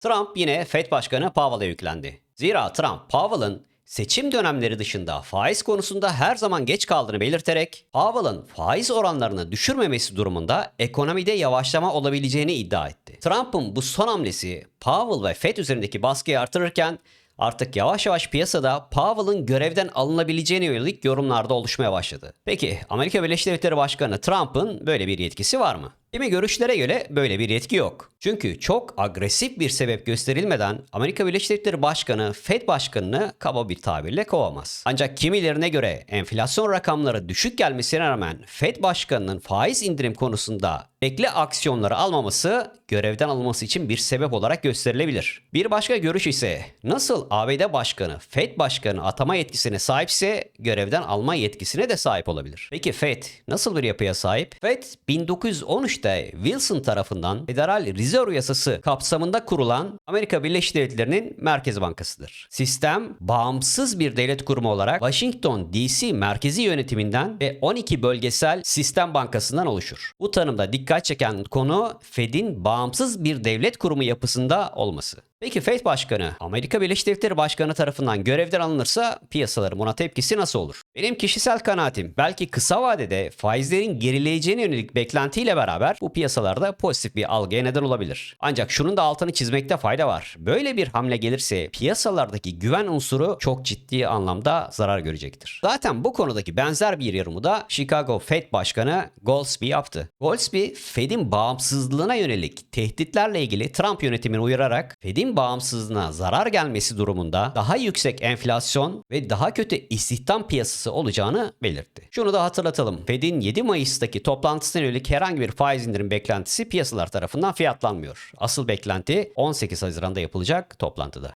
Trump yine Fed Başkanı Powell'a yüklendi. Zira Trump, Powell'ın seçim dönemleri dışında faiz konusunda her zaman geç kaldığını belirterek Powell'ın faiz oranlarını düşürmemesi durumunda ekonomide yavaşlama olabileceğini iddia etti. Trump'ın bu son hamlesi Powell ve Fed üzerindeki baskıyı artırırken artık yavaş yavaş piyasada Powell'ın görevden alınabileceğine yönelik yorumlarda oluşmaya başladı. Peki Amerika Birleşik Devletleri Başkanı Trump'ın böyle bir yetkisi var mı? Kimi görüşlere göre böyle bir yetki yok. Çünkü çok agresif bir sebep gösterilmeden Amerika Birleşik Devletleri Başkanı Fed Başkanını kaba bir tabirle kovamaz. Ancak kimilerine göre enflasyon rakamları düşük gelmesine rağmen Fed Başkanının faiz indirim konusunda bekle aksiyonları almaması görevden alınması için bir sebep olarak gösterilebilir. Bir başka görüş ise nasıl ABD Başkanı Fed Başkanı atama yetkisine sahipse görevden alma yetkisine de sahip olabilir. Peki Fed nasıl bir yapıya sahip? Fed 1913'te Wilson tarafından Federal Rezerv Yasası kapsamında kurulan Amerika Birleşik Devletleri'nin Merkez Bankasıdır. Sistem bağımsız bir devlet kurumu olarak Washington DC merkezi yönetiminden ve 12 bölgesel sistem bankasından oluşur. Bu tanımda dikkat çeken konu Fed'in bağımsız bir devlet kurumu yapısında olması. Peki Fed Başkanı, Amerika Birleşik Devletleri Başkanı tarafından görevden alınırsa piyasaların buna tepkisi nasıl olur? Benim kişisel kanaatim belki kısa vadede faizlerin gerileyeceğine yönelik beklentiyle beraber bu piyasalarda pozitif bir algıya neden olabilir. Ancak şunun da altını çizmekte fayda var. Böyle bir hamle gelirse piyasalardaki güven unsuru çok ciddi anlamda zarar görecektir. Zaten bu konudaki benzer bir yorumu da Chicago Fed Başkanı Goldsby yaptı. Goldsby, Fed'in bağımsızlığına yönelik tehditlerle ilgili Trump yönetimini uyararak Fed'in bağımsızlığına zarar gelmesi durumunda daha yüksek enflasyon ve daha kötü istihdam piyasası olacağını belirtti. Şunu da hatırlatalım. Fed'in 7 Mayıs'taki toplantısına yönelik herhangi bir faiz indirim beklentisi piyasalar tarafından fiyatlanmıyor. Asıl beklenti 18 Haziran'da yapılacak toplantıda.